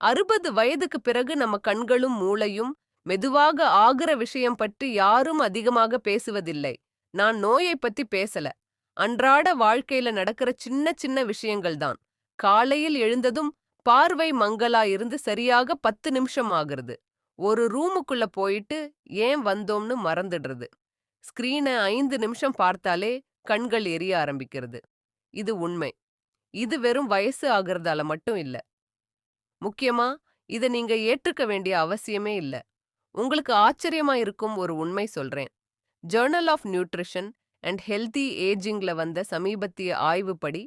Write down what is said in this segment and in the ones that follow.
அறுபது வயதுக்கு பிறகு நம்ம கண்களும் மூளையும் மெதுவாக ஆகுற விஷயம் பற்றி யாரும் அதிகமாக பேசுவதில்லை. நான் நோயை பத்தி பேசல. அன்றாட வாழ்க்கையில நடக்கிற சின்ன சின்ன விஷயங்கள் தான். காலையில் எழுந்ததும் பார்வை மங்கலா இருந்து சரியாக பத்து நிமிஷம் ஆகுறது. ஒரு ரூமுக்குள்ள போயிட்டு ஏன் வந்தோம்னு மறந்துடுறது. ஸ்கிரீனை ஐந்து நிமிஷம் பார்த்தாலே கண்கள் எரிய ஆரம்பிக்கிறது. இது உண்மை. இது வெறும் வயசு ஆகுறதால மட்டும் இல்ல. முக்கியமா இதை நீங்க ஏற்றுக்க வேண்டிய அவசியமே இல்ல. உங்களுக்கு ஆச்சரியமா இருக்கும் ஒரு உண்மை சொல்றேன். Journal of nutrition and healthy ஏஜிங்ல வந்த சமீபத்திய ஆய்வுப்படி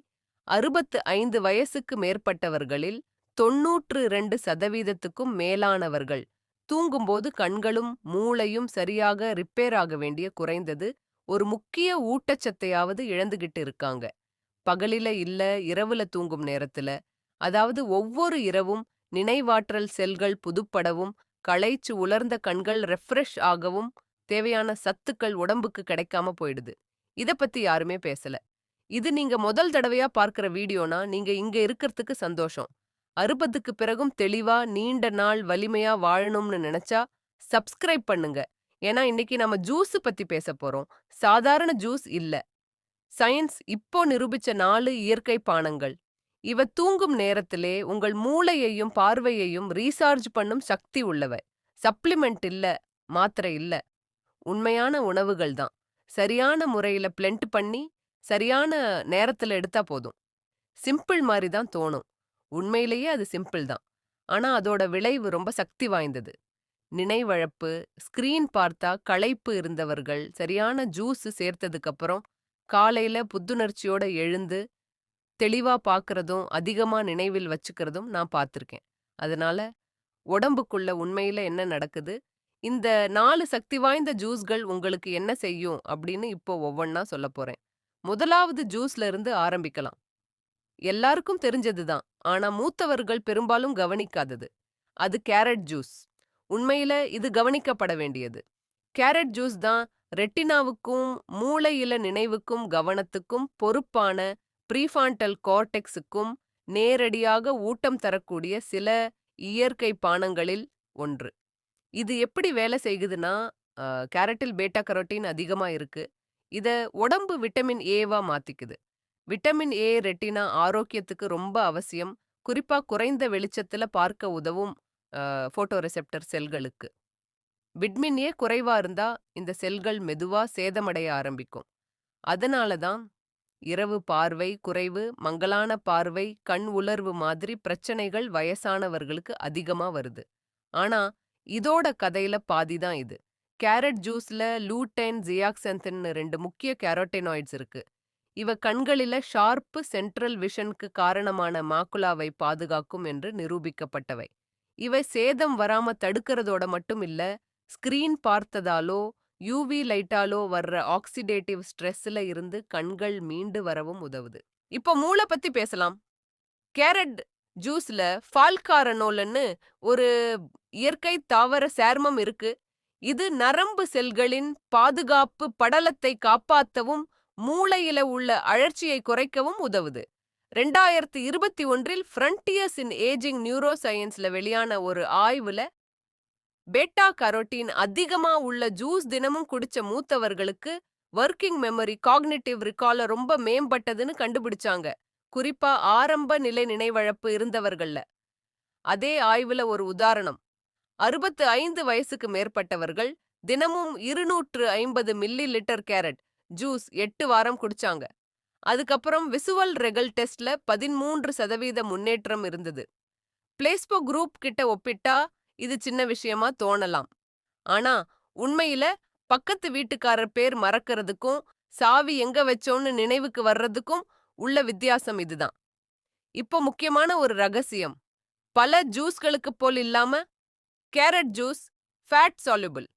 அறுபத்து ஐந்து வயசுக்கு மேற்பட்டவர்களில் தொன்னூற்று இரண்டு சதவீதத்துக்கும் மேலானவர்கள் தூங்கும்போது கண்களும் மூளையும் சரியாக ரிப்பேர் ஆக வேண்டிய குறைந்தது ஒரு முக்கிய ஊட்டச்சத்தையாவது இழந்துகிட்டு இருக்காங்க. பகலில இல்ல இரவுல தூங்கும் நேரத்துல அதாவது ஒவ்வொரு இரவும் நினைவாற்றல் செல்கள் புதுப்படவும் களைச்சு உலர்ந்த கண்கள் ரெஃப்ரெஷ் ஆகவும் தேவையான சத்துக்கள் உடம்புக்கு கிடைக்காம போயிடுது. இத பத்தி யாருமே பேசல. இது நீங்க முதல் தடவையா பார்க்கிற வீடியோனா நீங்க இங்க இருக்கிறதுக்கு சந்தோஷம். அறுபதுக்கு பிறகும் தெளிவா நீண்ட நாள் வலிமையா வாழணும்னு நினைச்சா சப்ஸ்கிரைப் பண்ணுங்க. ஏன்னா இன்னைக்கு நம்ம ஜூஸ் பத்தி பேச போறோம். சாதாரண ஜூஸ் இல்ல. சயின்ஸ் இப்போ நிரூபிச்ச நாலு இயற்கை பானங்கள். இவ தூங்கும் நேரத்திலே உங்கள் மூளையையும் பார்வையையும் ரீசார்ஜ் பண்ணும் சக்தி உள்ளவ. சப்ளிமெண்ட் இல்ல மாத்திரை இல்ல. உண்மையான உணவுகள் தான். சரியான முறையில பிளெண்ட் பண்ணி சரியான நேரத்துல எடுத்தா போதும். சிம்பிள் மாதிரி தான் தோணும். உண்மையிலேயே அது சிம்பிள் தான். ஆனா அதோட விளைவு ரொம்ப சக்தி வாய்ந்தது. நினைவழப்பு ஸ்கிரீன் பார்த்தா களைப்பு இருந்தவர்கள் சரியான ஜூஸ் சேர்த்ததுக்கப்புறம் காலையில புத்துணர்ச்சியோட எழுந்து தெளிவா பார்க்கறதும் அதிகமா நினைவில் வச்சுக்கிறதும் நான் பார்த்திருக்கேன் அதனால உடம்புக்குள்ள உண்மையில என்ன நடக்குது? இந்த நாலு சக்தி வாய்ந்த ஜூஸ்கள் உங்களுக்கு என்ன செய்யும்? அப்படின்னு இப்போ ஒவ்வொன்னா சொல்ல போறேன். முதலாவது ஜூஸ்ல இருந்து ஆரம்பிக்கலாம். எல்லாருக்கும் தெரிஞ்சதுதான் ஆனா மூத்தவர்கள் பெரும்பாலும் கவனிக்காதது. அது கேரட் ஜூஸ். உண்மையில இது கவனிக்கப்பட வேண்டியது. கேரட் ஜூஸ் தான் ரெட்டினாவுக்கும் மூளையில நினைவுக்கும் கவனத்துக்கும் பொறுப்பான ப்ரீஃபாண்டல் கார்டெக்ஸுக்கும் நேரடியாக ஊட்டம் தரக்கூடிய சில இயற்கை பானங்களில் ஒன்று. இது எப்படி வேலை செய்குதுன்னா கேரட்டில் பேட்டா கரோட்டின் அதிகமா இருக்கு. இத உடம்பு vitamin Eva மாத்திக்குது. Vitamin A retina ஆரோக்கியத்துக்கு ரொம்ப அவசியம். குறிப்பா குறைந்த வெளிச்சத்துல பார்க்க உதவும் ஃபோட்டோ ரெசெப்டர் செல்களுக்கு. விட்மின் ஏ குறைவா இருந்தா இந்த செல்கள் மெதுவா சேதமடைய ஆரம்பிக்கும். அதனால தான் இரவு பார்வை குறைவு மங்கலான பார்வை கண் உலர்வு மாதிரி பிரச்சனைகள் வயசானவர்களுக்கு அதிகமா வருது. ஆனா இதோட கதையில பாதி தான் இது. கேரட் ஜூஸ்ல லூட்டைன் ஜியாக்சென்தின் ரெண்டு முக்கிய கேரோட்டினாய்ட்ஸ் இருக்கு. இவ கண்களில ஷார்ப்பு சென்ட்ரல் விஷனுக்கு காரணமான மாக்குலாவை பாதுகாக்கும் என்று நிரூபிக்கப்பட்டவை. இவை சேதம் வராம தடுக்கிறதோட மட்டும் இல்ல ஸ்கிரீன் பார்த்ததாலோ யூவி லைட்டாலோ வர்ற ஆக்சிடேட்டிவ் ஸ்ட்ரெஸ்ல இருந்து கண்கள் மீண்டு வரவும் உதவுது. இப்போ மூளை பத்தி பேசலாம். கேரட் ஜூஸ்ல ஃபால்காரனோலன்னு ஒரு இயற்கை தாவர சேர்மம் இருக்கு. இது நரம்பு செல்களின் பாதுகாப்பு படலத்தை காப்பாத்தவும் மூளையில உள்ள அழற்சியை குறைக்கவும் உதவுது. ரெண்டாயிரத்தி இருபத்தி ஒன்றில் ஃப்ரண்டியர்ஸ் இன் ஏஜிங் நியூரோ சயின்ஸ்ல வெளியான ஒரு ஆய்வுல பேட்டா கரோட்டின் அதிகமா உள்ள ஜூஸ் தினமும் குடிச்ச மூத்தவர்களுக்கு ஒர்க்கிங் மெமரி காக்னிட்டிவ் ரிகால ரொம்ப மேம்பட்டதுன்னு கண்டுபிடிச்சாங்க. குறிப்பா ஆரம்ப நிலை நினைவழப்பு இருந்தவர்கள்ல. அதே ஆய்வுல ஒரு உதாரணம். அறுபத்து ஐந்து வயசுக்கு மேற்பட்டவர்கள் தினமும் இருநூற்று ஐம்பது மில்லி லிட்டர் கேரட் ஜூஸ் எட்டு வாரம் குடிச்சாங்க. அதுக்கப்புறம் விசுவல் ரெகல் டெஸ்ட்ல பதிமூன்று சதவீத முன்னேற்றம் இருந்தது. பிளேஸ்போ குரூப் கிட்ட ஒப்பிட்டா இது சின்ன விஷயமா தோணலாம். ஆனா உண்மையில பக்கத்து வீட்டுக்காரர் பேர் மறக்கிறதுக்கும் சாவி எங்க வச்சோம்னு நினைவுக்கு வர்றதுக்கும் உள்ள வித்தியாசம் இதுதான். இப்போ முக்கியமான ஒரு ரகசியம். பல ஜூஸ்களுக்கு போல் இல்லாம கேரட் ஜூஸ் ஃபேட் சாலுபிள்.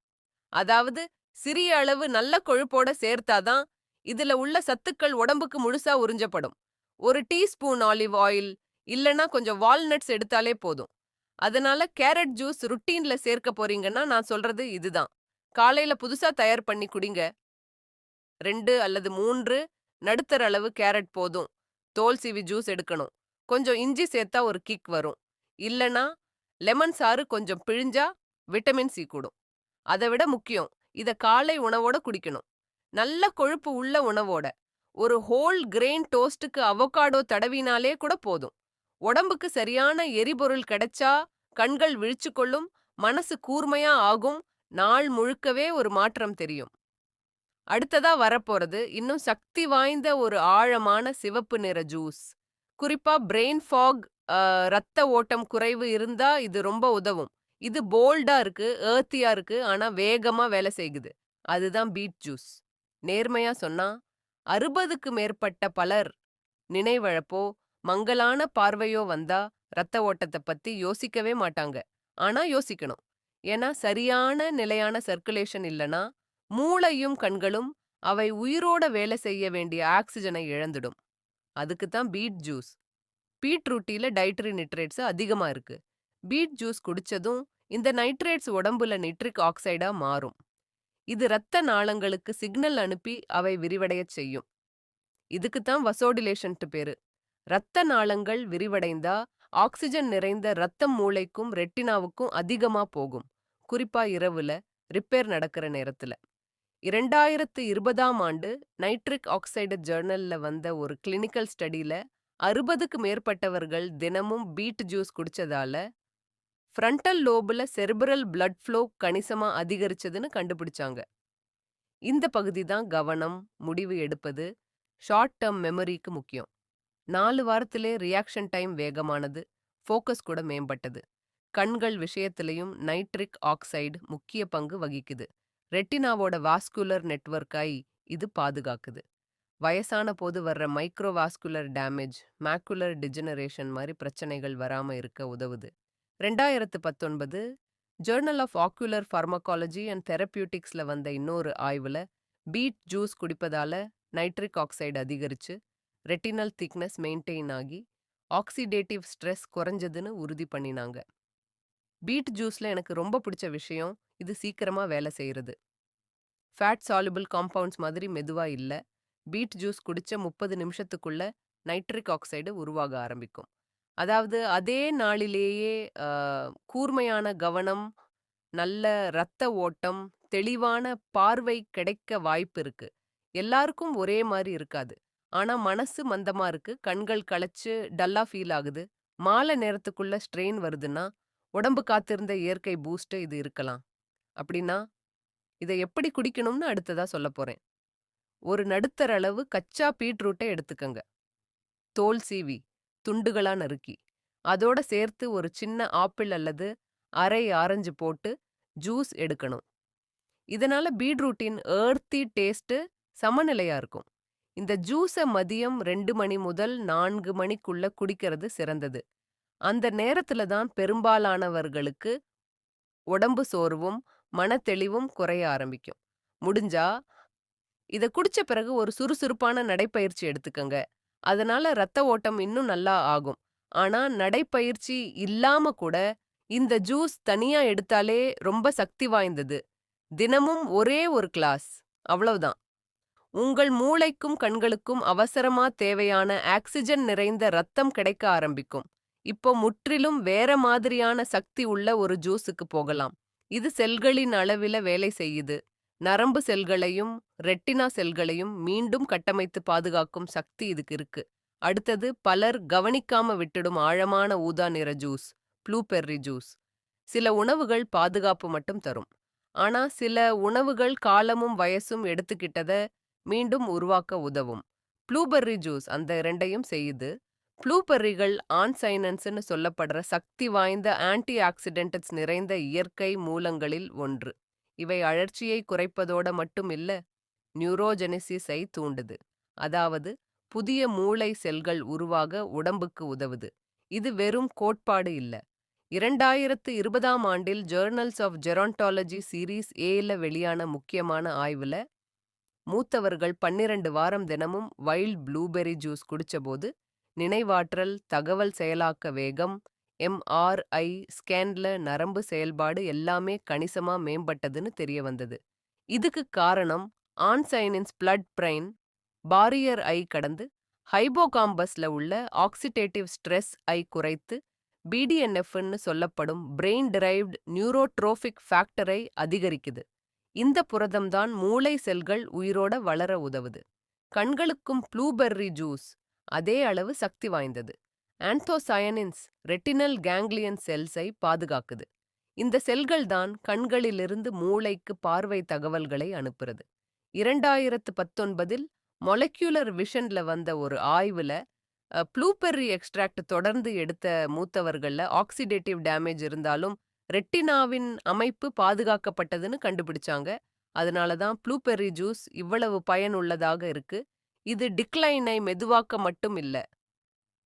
அதாவது சிறிய அளவு நல்ல கொழுப்போட சேர்த்தாதான் இதுல உள்ள சத்துக்கள் உடம்புக்கு முழுசா உறிஞ்சப்படும். ஒரு டீஸ்பூன் ஆலிவ் ஆயில் இல்லனா கொஞ்சம் வால்நட்ஸ் எடுத்தாலே போதும். அதனால கேரட் ஜூஸ் ருட்டீன்ல சேர்க்க போறீங்கன்னா நான் சொல்றது இதுதான். காலையில புதுசா தயார் பண்ணி குடிங்க. ரெண்டு அல்லது மூன்று நடுத்தர அளவு கேரட் போதும். தோல் சீவி ஜூஸ் எடுக்கணும். கொஞ்சம் இஞ்சி சேர்த்தா ஒரு கிக் வரும். இல்லனா லெமன் சாறு கொஞ்சம் பிழிஞ்சா விட்டமின் சி கூடும். அதை விட முக்கியம் இத காலை உணவோட குடிக்கணும். நல்ல கொழுப்பு உள்ள உணவோட. ஒரு ஹோல் கிரெயின் டோஸ்டுக்கு அவகாடோ தடவினாலே கூட போதும். உடம்புக்கு சரியான எரிபொருள் கிடைச்சா கண்கள் விழிச்சு கொள்ளும் மனசு கூர்மையா ஆகும் நாள் முழுக்கவே ஒரு மாற்றம் தெரியும். அடுத்ததா வரப்போறது இன்னும் சக்தி வாய்ந்த ஒரு ஆழமான சிவப்பு நிற ஜூஸ். குறிப்பா பிரெயின் ஃபாக் ரத்த ஓட்டம் குறைவு இருந்தா இது ரொம்ப உதவும். இது போல்டா இருக்கு ஏர்த்தியா இருக்கு ஆனா வேகமா வேலை செய்யுது அதுதான் பீட் ஜூஸ் நேர்மையா சொன்னா அறுபதுக்கு மேற்பட்ட பலர் நினைவழப்போ மங்கலான பார்வையோ வந்தா ரத்த ஓட்டத்தை பத்தி யோசிக்கவே மாட்டாங்க. ஆனா யோசிக்கணும். ஏன்னா சரியான நிலையான சர்க்குலேஷன் இல்லனா மூளையும் கண்களும் அவை உயிரோட வேலை செய்ய வேண்டிய ஆக்சிஜனை இழந்துடும். அதுக்கு தான் பீட் ஜூஸ். பீட்ரூட்டில டைட்ரி நிட்ரேட்ஸ் அதிகமா இருக்கு. பீட் ஜூஸ் குடிச்சதும் இந்த நைட்ரேட்ஸ் உடம்புல நிட்ரிக் ஆக்சைடா மாறும். இது இரத்த நாளங்களுக்கு சிக்னல் அனுப்பி அவை விரிவடையச் செய்யும். இதுக்கு தான் வசோடிலேஷன்ட்டு பேரு. இரத்த நாளங்கள் விரிவடைந்தா ஆக்சிஜன் நிறைந்த ரத்தம் மூளைக்கும் ரெட்டினாவுக்கும் அதிகமா போகும். குறிப்பா இரவுல ரிப்பேர் நடக்கிற நேரத்துல. இரண்டாயிரத்து இருபதாம் ஆண்டு நைட்ரிக் ஆக்சைடு ஜேர்னல்ல வந்த ஒரு கிளினிக்கல் ஸ்டடியில அறுபதுக்கு மேற்பட்டவர்கள் தினமும் பீட் ஜூஸ் குடிச்சதால ஃப்ரண்டல் லோபுல செர்பரல் பிளட் ஃப்ளோ கணிசமா அதிகரிச்சதுன்னு கண்டுபிடிச்சாங்க. இந்த பகுதி தான் கவனம் முடிவு எடுப்பது ஷார்ட் டேர்ம் மெமரிக்கு முக்கியம். நாலு வாரத்திலே ரியாக்ஷன் டைம் வேகமானது ஃபோக்கஸ் கூட மேம்பட்டது. கண்கள் விஷயத்திலையும் நைட்ரிக் ஆக்சைடு முக்கிய பங்கு வகிக்குது. ரெட்டினாவோட வாஸ்குலர் நெட்வொர்க்காய் இது பாதுகாக்குது. வயசான போது வர்ற மைக்ரோவாஸ்குலர் டேமேஜ் மேக்குலர் டிஜெனரேஷன் மாதிரி பிரச்சனைகள் வராம இருக்க உதவுது. ரெண்டாயிரத்து பத்தொன்பது journal of ocular pharmacology and தெரப்பியூட்டிக்ஸில் வந்த இன்னொரு ஆய்வுல பீட் ஜூஸ் குடிப்பதால நைட்ரிக் ஆக்சைடு அதிகரிச்சு ரெட்டினல் திக்னஸ் மெயின்டைன் ஆகி ஆக்சிடேட்டிவ் ஸ்ட்ரெஸ் குறைஞ்சதுன்னு உறுதி பண்ணினாங்க. பீட் ஜூஸ்ல எனக்கு ரொம்ப பிடிச்ச விஷயம் இது சீக்கிரமா வேலை செய்யறது ஃபேட் சாலுபிள் காம்பவுண்ட்ஸ் மாதிரி மெதுவா இல்ல. பீட் ஜூஸ் குடிச்ச முப்பது நிமிஷத்துக்குள்ள நைட்ரிக் ஆக்சைடு உருவாக ஆரம்பிக்கும். அதாவது அதே நாளிலேயே கூர்மையான கவனம் நல்ல இரத்த ஓட்டம் தெளிவான பார்வை கிடைக்க வாய்ப்பு இருக்கு. எல்லாருக்கும் ஒரே மாதிரி இருக்காது. ஆனா மனசு மந்தமா இருக்கு. கண்கள் களைச்சு டல்லா ஃபீல் ஆகுது. மாலை நேரத்துக்குள்ள ஸ்ட்ரெயின் வருதுன்னா உடம்பு காத்திருந்த இயற்கை பூஸ்ட் இது இருக்கலாம். அப்படின்னா இதை எப்படி குடிக்கணும்னு அடுத்ததா சொல்ல போறேன். ஒரு நடுத்தர அளவு கச்சா பீட்ரூட்டை எடுத்துக்கங்க. தோல் சீவி துண்டுகளா நறுக்கி அதோட சேர்த்து ஒரு சின்ன ஆப்பிள் அல்லது அரை ஆரஞ்சு போட்டு ஜூஸ் எடுக்கணும். இதனால பீட்ரூட்டின் ஏர்த்தி டேஸ்ட் சமநிலையா இருக்கும். இந்த ஜூஸை மதியம் ரெண்டு மணி முதல் நான்கு மணிக்குள்ள குடிக்கிறது சிறந்தது. அந்த நேரத்துல தான் பெரும்பாலானவர்களுக்கு உடம்பு சோர்வும் மனத்தெளிவும் குறைய ஆரம்பிக்கும். முடிஞ்சா இத குடிச்ச பிறகு ஒரு சுறுசுறுப்பான நடைப்பயிற்சி எடுத்துக்கங்க. அதனால ரத்த ஓட்டம் இன்னும் நல்லா ஆகும். ஆனா நடைப்பயிற்சி இல்லாம கூட இந்த ஜூஸ் தனியா எடுத்தாலே ரொம்ப சக்தி வாய்ந்தது. தினமும் ஒரே ஒரு கிளாஸ். அவ்வளவுதான். உங்கள் மூளைக்கும் கண்களுக்கும் அவசரமா தேவையான ஆக்சிஜன் நிறைந்த ரத்தம் கிடைக்க ஆரம்பிக்கும். இப்போ முற்றிலும் வேற மாதிரியான சக்தி உள்ள ஒரு ஜூஸுக்கு போகலாம். இது செல்களின் அளவில வேலை செய்யுது. நரம்பு செல்களையும் ரெட்டினா செல்களையும் மீண்டும் கட்டமைத்து பாதுகாக்கும் சக்தி இதுக்கு இருக்கு. அடுத்தது பலர் கவனிக்காம விட்டுடும் ஆழமான ஊதா நிற ஜூஸ் ப்ளூபெர்ரி ஜூஸ். சில உணவுகள் பாதுகாப்பு மட்டும் தரும். ஆனா சில உணவுகள் காலமும் வயசும் எடுத்துக்கிட்டத மீண்டும் உருவாக்க உதவும். ப்ளூபெர்ரி ஜூஸ் அந்த இரண்டையும் செய்யுது ப்ளூபெர்ரிகள் ஆன்சைனன்ஸ்னு சொல்லப்படுற சக்தி வாய்ந்த ஆன்டி ஆக்சிடென்ட்ஸ் நிறைந்த இயற்கை மூலங்களில் ஒன்று. இவை அழற்சியை குறைப்பதோட மட்டும் இல்ல நியூரோஜெனிசிஸை தூண்டுது. அதாவது புதிய மூளை செல்கள் உருவாக உடம்புக்கு உதவுது. இது வெறும் கோட்பாடு இல்ல. இரண்டாயிரத்து இருபதாம் ஆண்டில் ஜேர்னல்ஸ் ஆஃப் ஜெரான்டாலஜி சீரீஸ் ஏல வெளியான முக்கியமான ஆய்வுல மூத்தவர்கள் பன்னிரண்டு வாரம் தினமும் வைல்ட் ப்ளூபெர்ரி ஜூஸ் குடிச்சபோது நினைவாற்றல் தகவல் செயலாக்க வேகம் எம்ஆர்ஐ ஸ்கேன்ல நரம்பு செயல்பாடு எல்லாமே கணிசமா மேம்பட்டதுன்னு தெரிய வந்தது. இதுக்கு காரணம் ஆன்சைனின்ஸ் பிளட் பிரைன் பாரியர் ஐ கடந்து ஹைபோகாம்பஸ்ல உள்ள ஆக்சிடேட்டிவ் ஸ்ட்ரெஸ் ஐ குறைத்து பிடிஎன்எஃப்னு சொல்லப்படும் பிரெயின் டிரைவ்டு நியூரோட்ரோஃபிக் ஃபேக்டரை அதிகரிக்குது. இந்த புரதம்தான் மூளை செல்கள் உயிரோட வளர உதவுது. கண்களுக்கும் ப்ளூபெர்ரி ஜூஸ் அதே அளவு சக்தி வாய்ந்தது. ஆன்தோசயனின்ஸ் ரெட்டினல் கேங்க்லியன் செல்ஸை பாதுகாக்குது. இந்த செல்கள் தான் கண்களிலிருந்து மூளைக்கு பார்வை தகவல்களை அனுப்புறது. இரண்டாயிரத்து பத்தொன்பதில் மொலக்யூலர் விஷன்ல வந்த ஒரு ஆய்வுல ப்ளூபெர்ரி எக்ஸ்ட்ராக்ட் தொடர்ந்து எடுத்த மூத்தவர்கள்ல ஆக்சிடேட்டிவ் டேமேஜ் இருந்தாலும் ரெட்டினாவின் அமைப்பு பாதுகாக்கப்பட்டதுன்னு கண்டுபிடிச்சாங்க. அதனால தான் ப்ளூபெர்ரி ஜூஸ் இவ்வளவு பயனுள்ளதாக இருக்கு. இது டிக்ளைனை மெதுவாக்க மட்டும் இல்ல.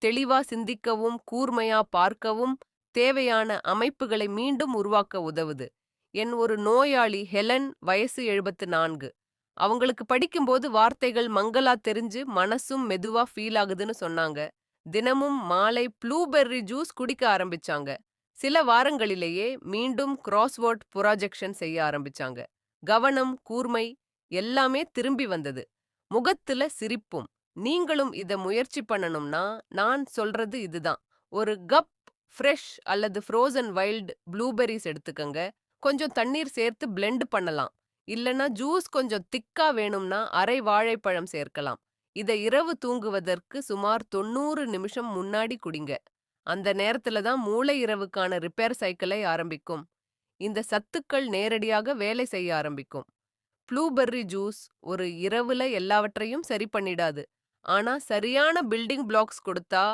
தெளிவா சிந்திக்கவும் கூர்மையா பார்க்கவும் தேவையான அமைப்புகளை மீண்டும் உருவாக்க உதவுது. என் ஒரு நோயாளி ஹெலன் வயசு எழுபத்து நான்கு. அவங்களுக்கு படிக்கும்போது வார்த்தைகள் மங்களா தெரிஞ்சு மனசும் மெதுவா ஃபீல் ஆகுதுன்னு சொன்னாங்க. தினமும் மாலை ப்ளூபெர்ரி ஜூஸ் குடிக்க ஆரம்பிச்சாங்க. சில வாரங்களிலேயே மீண்டும் கிராஸ்வேர்ட் புராஜெக்ஷன் செய்ய ஆரம்பிச்சாங்க. கவனம் கூர்மை எல்லாமே திரும்பி வந்தது. முகத்துல சிரிப்பும் நீங்களும் இத முயற்சி பண்ணணும்னா நான் சொல்றது இதுதான். ஒரு கப் ஃப்ரெஷ் அல்லது ஃப்ரோசன் வைல்டு ப்ளூபெர்ரிஸ் எடுத்துக்கங்க. கொஞ்சம் தண்ணீர் சேர்த்து பிளெண்ட் பண்ணலாம். இல்லனா ஜூஸ் கொஞ்சம் திக்கா வேணும்னா அரை வாழைப்பழம் சேர்க்கலாம். இதை இரவு தூங்குவதற்கு சுமார் தொண்ணூறு நிமிஷம் முன்னாடி குடிங்க. அந்த நேரத்துல தான் மூளை இரவுக்கான ரிப்பேர் சைக்கிளை ஆரம்பிக்கும். இந்த சத்துக்கள் நேரடியாக வேலை செய்ய ஆரம்பிக்கும். ப்ளூபெர்ரி ஜூஸ் ஒரு இரவுல எல்லாவற்றையும் சரி பண்ணிடாது. ஆனா சரியான பில்டிங் பிளாக்ஸ் கொடுத்தா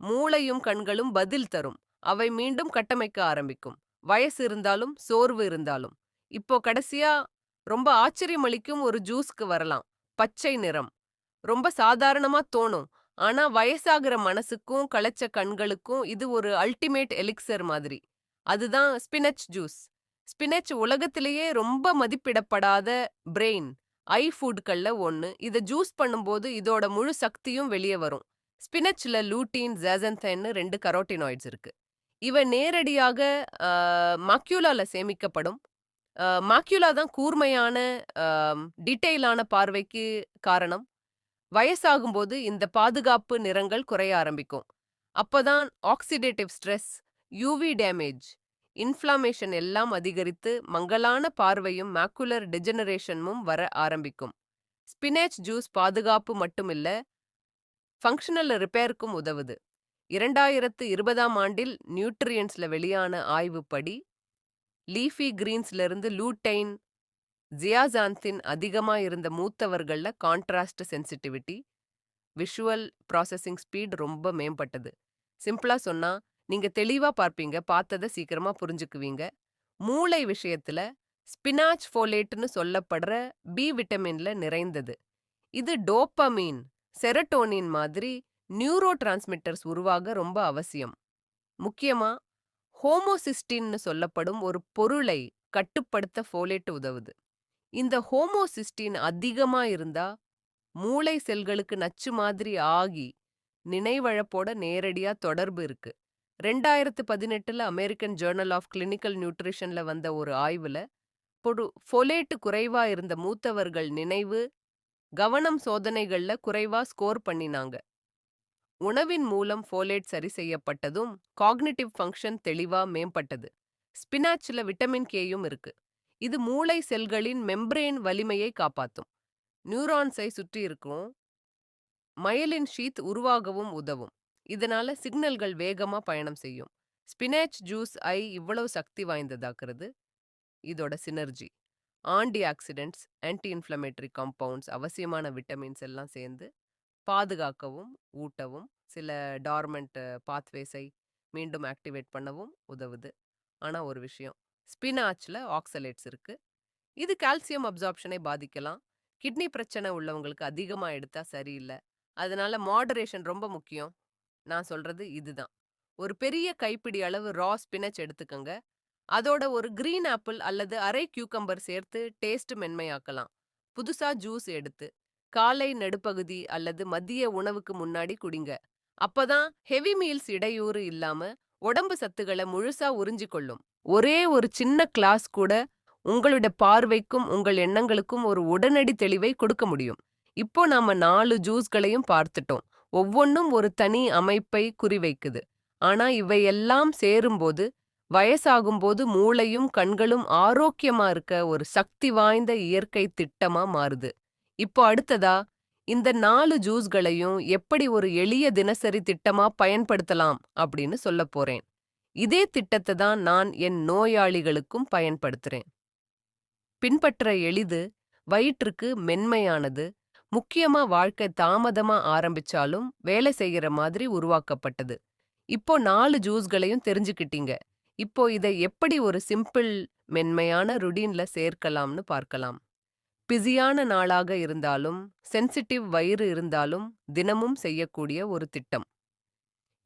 மூளையும் கண்களும் பதில் தரும். அவை மீண்டும் கட்டமைக்க ஆரம்பிக்கும். வயசு இருந்தாலும் சோர்வு இருந்தாலும். இப்போ கடைசியா ரொம்ப ஆச்சரியமளிக்கும் ஒரு ஜூஸ்க்கு வரலாம். பச்சை நிறம். ரொம்ப சாதாரணமா தோணும். ஆனா வயசாகிற மனசுக்கும் களைச்ச கண்களுக்கும் இது ஒரு அல்டிமேட் எலிக்சர் மாதிரி. அதுதான் ஸ்பினச் ஜூஸ் ஸ்பினச் உலகத்திலேயே ரொம்ப மதிப்பிடப்படாத பிரெயின் ஐ ஃபுட்கள்ல ஒன்று இதை ஜூஸ் பண்ணும்போது இதோட முழு சக்தியும் வெளியே வரும். ஸ்பினச்ல லூட்டீன் ஜாசன்தைன்னு ரெண்டு கரோட்டினாய்ட்ஸ் இருக்கு. இவை நேரடியாக மாக்யூலாவில் சேமிக்கப்படும். மாக்யூலா தான் கூர்மையான டீட்டெயிலான பார்வைக்கு காரணம். வயசாகும்போது இந்த பாதுகாப்பு நிறங்கள் குறைய ஆரம்பிக்கும். அப்பதான் oxidative stress UV damage inflammation எல்லாம் அதிகரித்து மங்கலான பார்வையும் மேக்குலர் டிஜெனரேஷனும் வர ஆரம்பிக்கும். ஸ்பினேச் ஜூஸ் பாதுகாப்பு மட்டுமில்ல ஃபங்க்ஷனல் ரிப்பேருக்கும் உதவுது. இரண்டாயிரத்து இருபதாம் ஆண்டில் நியூட்ரியன்ஸ்ல வெளியான ஆய்வுப்படி லீஃபி கிரீன்ஸ்ல இருந்து லூட்டைன் ஜியாசாந்தின் அதிகமா இருந்த மூத்தவர்கள்ல contrast sensitivity visual processing speed ரொம்ப மேம்பட்டது. சிம்பிளா சொன்னா நீங்க தெளிவா பார்ப்பீங்க பார்த்ததை சீக்கிரமா புரிஞ்சுக்குவீங்க. மூளை விஷயத்துல ஸ்பினாச் ஃபோலேட்னு சொல்லப்படுற பி விட்டமின்ல நிறைந்தது. இது டோப்பமீன் செரட்டோனின் மாதிரி நியூரோ டிரான்ஸ்மிட்டர்ஸ் உருவாக ரொம்ப அவசியம். முக்கியமா ஹோமோசிஸ்டின்னு சொல்லப்படும் ஒரு பொருளை கட்டுப்படுத்த ஃபோலேட் உதவுது. இந்த ஹோமோசிஸ்டின் அதிகமா இருந்தா மூளை செல்களுக்கு நச்சு மாதிரி ஆகி நினைவழப்போட நேரடியா தொடர்பு இருக்கு. ரெண்டாயிரத்து பதினெட்டுல அமெரிக்கன் ஜேர்னல் ஆஃப் கிளினிக்கல் நியூட்ரிஷன்ல வந்த ஒரு ஆய்வுல பொடு ஃபொலேட்டு குறைவா இருந்த மூத்தவர்கள் நினைவு கவனம் சோதனைகள்ல குறைவா ஸ்கோர் பண்ணினாங்க. உணவின் மூலம் ஃபோலேட் சரி செய்யப்பட்டதும் காக்னிட்டிவ் ஃபங்க்ஷன் தெளிவா மேம்பட்டது. ஸ்பினாச்ல விட்டமின் கேயும் இருக்கு. இது மூளை செல்களின் மெம்ப்ரேன் வலிமையை காப்பாத்தும். நியூரான்ஸை சுற்றி இருக்கும் மயலின் ஷீத் உருவாகவும் உதவும். இதனால சிக்னல்கள் வேகமா பயணம் செய்யும். ஸ்பினாச் ஜூஸ் ஐ இவ்வளவு சக்தி வாய்ந்ததாக்குறது. இதோட synergy. Antioxidants anti inflammatory compounds அவசியமான விட்டமின்ஸ் எல்லாம் சேர்ந்து பாதுகாக்கவும் ஊட்டவும் சில டார்மெண்ட் பாத்வேஸை மீண்டும் ஆக்டிவேட் பண்ணவும் உதவுது. ஆனா ஒரு விஷயம் ஸ்பினாச்ல ஆக்சலேட்ஸ் இருக்கு. இது கால்சியம் அப்சார்ப்ஷனை பாதிக்கலாம். கிட்னி பிரச்சனை உள்ளவங்களுக்கு அதிகமா எடுத்தா சரியில்லை. அதனால மாடரேஷன் ரொம்ப முக்கியம். நான் சொல்றது இதுதான். ஒரு பெரிய கைப்பிடி அளவு ரா ஸ்பினச் எடுத்துக்கங்க. அதோட ஒரு கிரீன் ஆப்பிள் அல்லது அரை கியூக்கம்பர் சேர்த்து டேஸ்ட் மென்மையாக்கலாம். புதுசா ஜூஸ் எடுத்து காலை நடுப்பகுதி அல்லது மதிய உணவுக்கு முன்னாடி குடிங்க. அப்பதான் ஹெவி மீல்ஸ் இடையூறு இல்லாம உடம்பு சத்துக்களை முழுசா உறிஞ்சிக்கொள்ளும். கொள்ளும் ஒரே ஒரு சின்ன கிளாஸ் கூட உங்களோட பார்வைக்கும் உங்கள் எண்ணங்களுக்கும் ஒரு உடனடி தெளிவை கொடுக்க முடியும். இப்போ நாம நாலு ஜூஸ்களையும் பார்த்துட்டோம். ஒவ்வொன்றும் ஒரு தனி அமைப்பை குறிவைக்குது. ஆனா இவையெல்லாம் சேரும்போது வயசாகும்போது மூளையும் கண்களும் ஆரோக்கியமா இருக்க ஒரு சக்தி வாய்ந்த இயற்கை திட்டமா மாறுது. இப்போ அடுத்ததா இந்த நாலு ஜூஸ்களையும் எப்படி ஒரு எளிய தினசரி திட்டமா பயன்படுத்தலாம் அப்படின்னு சொல்லப் போறேன். இதே திட்டத்தை தான் நான் என் நோயாளிகளுக்கும் பயன்படுத்துறேன். பின்பற்ற எளிது வயிற்றுக்கு மென்மையானது முக்கியமா வாழ்க்கை தாமதமா ஆரம்பிச்சாலும் வேலை செய்யற மாதிரி உருவாக்கப்பட்டது. இப்போ நாலு ஜூஸ்களையும் தெரிஞ்சுக்கிட்டீங்க. இப்போ இதை எப்படி ஒரு சிம்பிள் மென்மையான ருடீன்ல சேர்க்கலாம்னு பார்க்கலாம். பிஸியான நாளாக இருந்தாலும் சென்சிட்டிவ் வயிறு இருந்தாலும் தினமும் செய்யக்கூடிய ஒரு திட்டம்.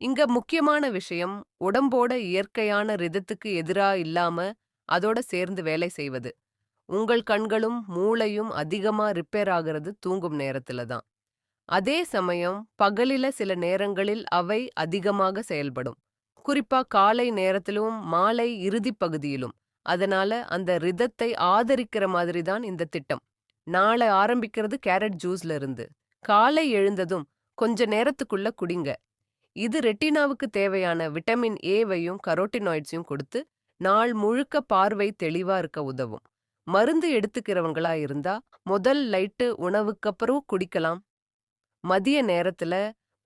இங்க முக்கியமான விஷயம் உடம்போட இயற்கையான ரிதத்துக்கு எதிரா இல்லாம அதோட சேர்ந்து வேலை செய்வது. உங்கள் கண்களும் மூளையும் அதிகமா ரிப்பேர் ஆகிறது தூங்கும் நேரத்துல தான். அதே சமயம் பகலில சில நேரங்களில் அவை அதிகமாக செயல்படும். குறிப்பா காலை நேரத்திலும் மாலை இறுதி பகுதியிலும். அதனால அந்த ரிதத்தை ஆதரிக்கிற மாதிரி தான் இந்த திட்டம். நாளை ஆரம்பிக்கிறது கேரட் ஜூஸ்ல இருந்து. காலை எழுந்ததும் கொஞ்ச நேரத்துக்குள்ள குடிங்க. இது ரெட்டினாவுக்கு தேவையான விட்டமின் ஏவையும் கரோட்டினாய்ட்ஸையும் கொடுத்து நாள் முழுக்க பார்வை தெளிவா இருக்க உதவும். மருந்து எடுத்துக்கிறவங்களா இருந்தா முதல் லைட்டு உணவுக்கப்புறம் குடிக்கலாம். மதிய நேரத்துல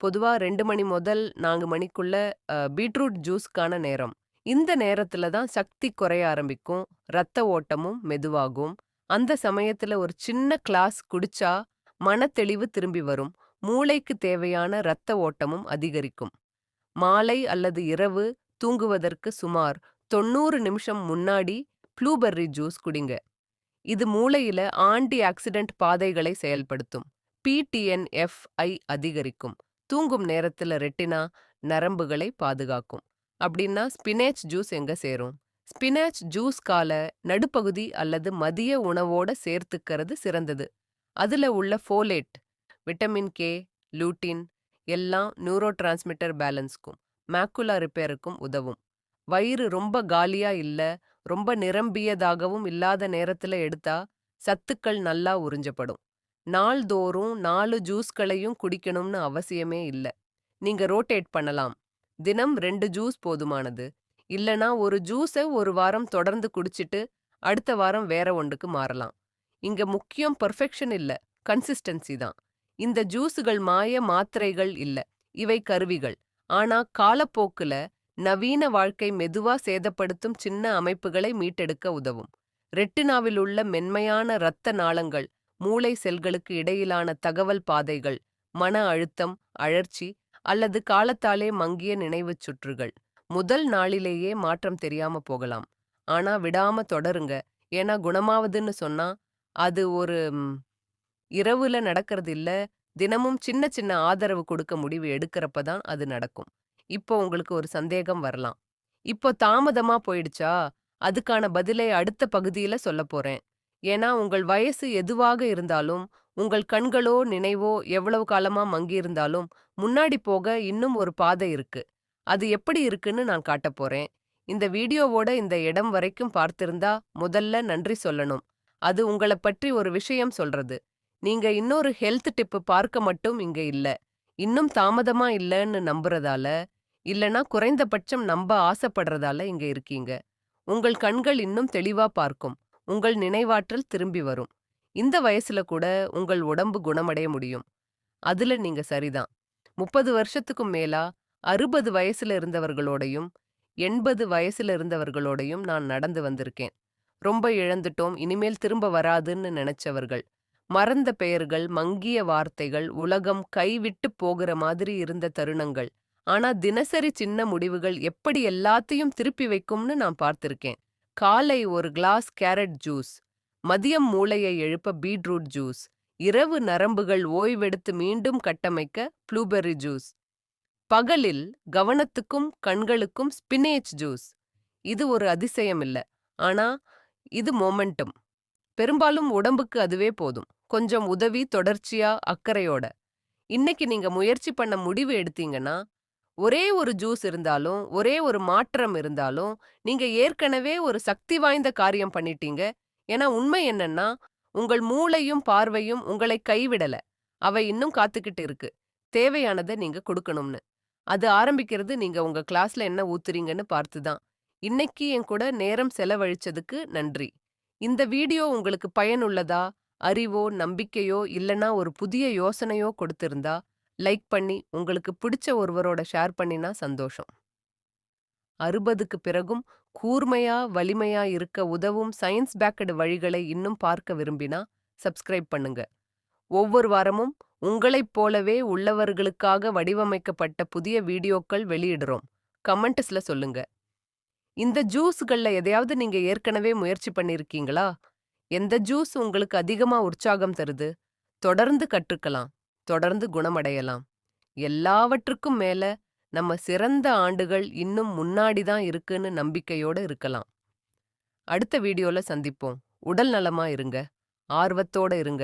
பொதுவா ரெண்டு மணி முதல் நான்கு மணிக்குள்ள பீட்ரூட் ஜூஸ்க்கான நேரம். இந்த நேரத்துல தான் சக்தி குறைய ஆரம்பிக்கும் ரத்த ஓட்டமும் மெதுவாகும். அந்த சமயத்துல ஒரு சின்ன கிளாஸ் குடிச்சா மனத்தெளிவு திரும்பி வரும். மூளைக்கு தேவையான ரத்த ஓட்டமும் அதிகரிக்கும். மாலை அல்லது இரவு தூங்குவதற்கு சுமார் தொண்ணூறு நிமிஷம் முன்னாடி ப்ளூபெர்ரி ஜூஸ் குடிங்க. இது மூளையில ஆன்டி ஆக்சிடென்ட் பாதைகளை செயல்படுத்தும். பிடிஎன்எஃப்ஐ அதிகரிக்கும். தூங்கும் நேரத்துல ரெட்டினா நரம்புகளை பாதுகாக்கும். அப்படின்னா ஸ்பினேச் ஜூஸ் எங்க சேரும்? ஸ்பினாச் ஜூஸ் கால நடுப்பகுதி அல்லது மதிய உணவோட சேர்த்துக்கிறது சிறந்தது. அதுல உள்ள ஃபோலேட் விட்டமின் கே லூட்டின் எல்லாம் நியூரோ டிரான்ஸ்மிட்டர் பேலன்ஸ்க்கும் மேக்குலா ரிப்பேருக்கும் உதவும். வயிறு ரொம்ப காலியா இல்ல ரொம்ப நிரம்பியதாகவும் இல்லாத நேரத்துல எடுத்தா சத்துக்கள் நல்லா உறிஞ்சப்படும். நாள்தோறும் நாலு ஜூஸ்களையும் குடிக்கணும்னு அவசியமே இல்ல. நீங்க ரோட்டேட் பண்ணலாம். தினம் ரெண்டு ஜூஸ் போதுமானது. இல்லனா ஒரு ஜூஸை ஒரு வாரம் தொடர்ந்து குடிச்சிட்டு அடுத்த வாரம் வேற ஒன்றுக்கு மாறலாம். இங்க முக்கியம் பர்ஃபெக்ஷன் இல்ல கன்சிஸ்டன்சி தான். இந்த ஜூஸுகள் மாய மாத்திரைகள் இல்ல இவை கருவிகள். ஆனா காலப்போக்குல நவீன வாழ்க்கை மெதுவா சேதப்படுத்தும் சின்ன அமைப்புகளை மீட்டெடுக்க உதவும். ரெட்டினாவில் உள்ள மென்மையான இரத்த நாளங்கள் மூளை செல்களுக்கு இடையிலான தகவல் பாதைகள் மன அழுத்தம் அழற்சி அல்லது காலத்தாலே மங்கிய நினைவுச் சுற்றுகள். முதல் நாளிலேயே மாற்றம் தெரியாம போகலாம். ஆனா விடாம தொடருங்க. ஏன்னா குணமாவதுன்னு சொன்னா அது ஒரு இரவுல நடக்கிறது இல்ல தினமும் சின்ன சின்ன ஆதரவு கொடுக்க முடிவு எடுக்கிறப்ப தான் அது நடக்கும். இப்போ உங்களுக்கு ஒரு சந்தேகம் வரலாம். இப்போ தாமதமா போயிடுச்சா? அதுக்கான பதிலை அடுத்த பகுதியில சொல்ல போறேன். ஏன்னா உங்கள் வயசு எதுவாக இருந்தாலும் உங்கள் கண்களோ நினைவோ எவ்வளவு காலமா மங்கியிருந்தாலும் முன்னாடி போக இன்னும் ஒரு பாதை இருக்கு. அது எப்படி இருக்குன்னு நான் காட்ட போறேன். இந்த வீடியோவோட இந்த இடம் வரைக்கும் பார்த்திருந்தா முதல்ல நன்றி சொல்லணும். அது உங்களை பற்றி ஒரு விஷயம் சொல்றது. நீங்க இன்னொரு ஹெல்த் டிப்பு பார்க்க மட்டும் இங்க இல்ல. இன்னும் தாமதமா இல்லைன்னு நம்புறதால இல்லனா குறைந்தபட்சம் நம்ப ஆசைப்படுறதால இங்க இருக்கீங்க. உங்கள் கண்கள் இன்னும் தெளிவா பார்க்கும். உங்கள் நினைவாற்றல் திரும்பி வரும். இந்த வயசுல கூட உங்கள் உடம்பு குணமடைய முடியும். அதுல நீங்க சரிதான். முப்பது வருஷத்துக்கும் மேலா அறுபது வயசுல இருந்தவர்களோடையும் எண்பது வயசுல இருந்தவர்களோடையும் நான் நடந்து வந்திருக்கேன். ரொம்ப இழந்துட்டோம் இனிமேல் திரும்ப வராதுன்னு நினைச்சவர்கள். மறந்த பெயர்கள் மங்கிய வார்த்தைகள் உலகம் கைவிட்டு போகிற மாதிரி இருந்த தருணங்கள். ஆனா தினசரி சின்ன முடிவுகள் எப்படி எல்லாத்தையும் திருப்பி வைக்கும்னு நான் பார்த்திருக்கேன். காலை ஒரு கிளாஸ் கேரட் ஜூஸ் மதியம் மூளையை எழுப்ப பீட்ரூட் ஜூஸ் இரவு நரம்புகள் ஓய்வெடுத்து மீண்டும் கட்டமைக்க ப்ளூபெர்ரி ஜூஸ் பகலில் கவனத்துக்கும் கண்களுக்கும் ஸ்பினேச் ஜூஸ். இது ஒரு அதிசயம் இல்ல ஆனா இது மொமெண்டம். பெரும்பாலும் உடம்புக்கு அதுவே போதும். கொஞ்சம் உதவி தொடர்ச்சியா அக்கறையோட. இன்னைக்கு நீங்க முயற்சி பண்ண முடிவு எடுத்தீங்கன்னா ஒரே ஒரு ஜூஸ் இருந்தாலும் ஒரே ஒரு மாற்றம் இருந்தாலும் நீங்க ஏற்கனவே ஒரு சக்தி வாய்ந்த காரியம் பண்ணிட்டீங்க. ஏன்னா உண்மை என்னன்னா உங்கள் மூளையும் பார்வையும் உங்களை கைவிடல. அவை இன்னும் காத்துக்கிட்டு இருக்கு. தேவையானதை நீங்க கொடுக்கணும்னு. அது ஆரம்பிக்கிறது நீங்க உங்க கிளாஸ்ல என்ன ஊத்துறீங்கன்னு பார்த்து தான். இன்னைக்கு என் கூட நேரம் செலவழிச்சதுக்கு நன்றி. இந்த வீடியோ உங்களுக்கு பயனுள்ளதா, அறிவோ, நம்பிக்கையோ இல்லனா ஒரு புதிய யோசனையோ கொடுத்திருந்தா, லைக் பண்ணி உங்களுக்கு பிடிச்ச ஒருவரோட ஷேர் பண்ணினா சந்தோஷம். அறுபதுக்கு பிறகும் கூர்மையா, வலிமையா இருக்க உதவும் சயின்ஸ் பேக்கடு வழிகளை இன்னும் பார்க்க விரும்பினா, சப்ஸ்கிரைப் பண்ணுங்க. ஒவ்வொரு வாரமும் உங்களைப் போலவே உள்ளவர்களுக்காக வடிவமைக்கப்பட்ட புதிய வீடியோக்கள் வெளியிடுறோம். கமெண்ட்ஸ்ல சொல்லுங்க. இந்த ஜூஸ்கள்ல எதையாவது நீங்க ஏற்கனவே முயற்சி பண்ணிருக்கீங்களா? எந்த ஜூஸ் உங்களுக்கு அதிகமா உற்சாகம் தருது? தொடர்ந்து கற்றுக்கலாம். தொடர்ந்து குணமடையலாம். எல்லாவற்றுக்கும் மேல நம்ம சிறந்த ஆண்டுகள் இன்னும் முன்னாடி தான் இருக்குன்னு நம்பிக்கையோட இருக்கலாம். அடுத்த வீடியோல சந்திப்போம். உடல் நலமா இருங்க. ஆர்வத்தோட இருங்க.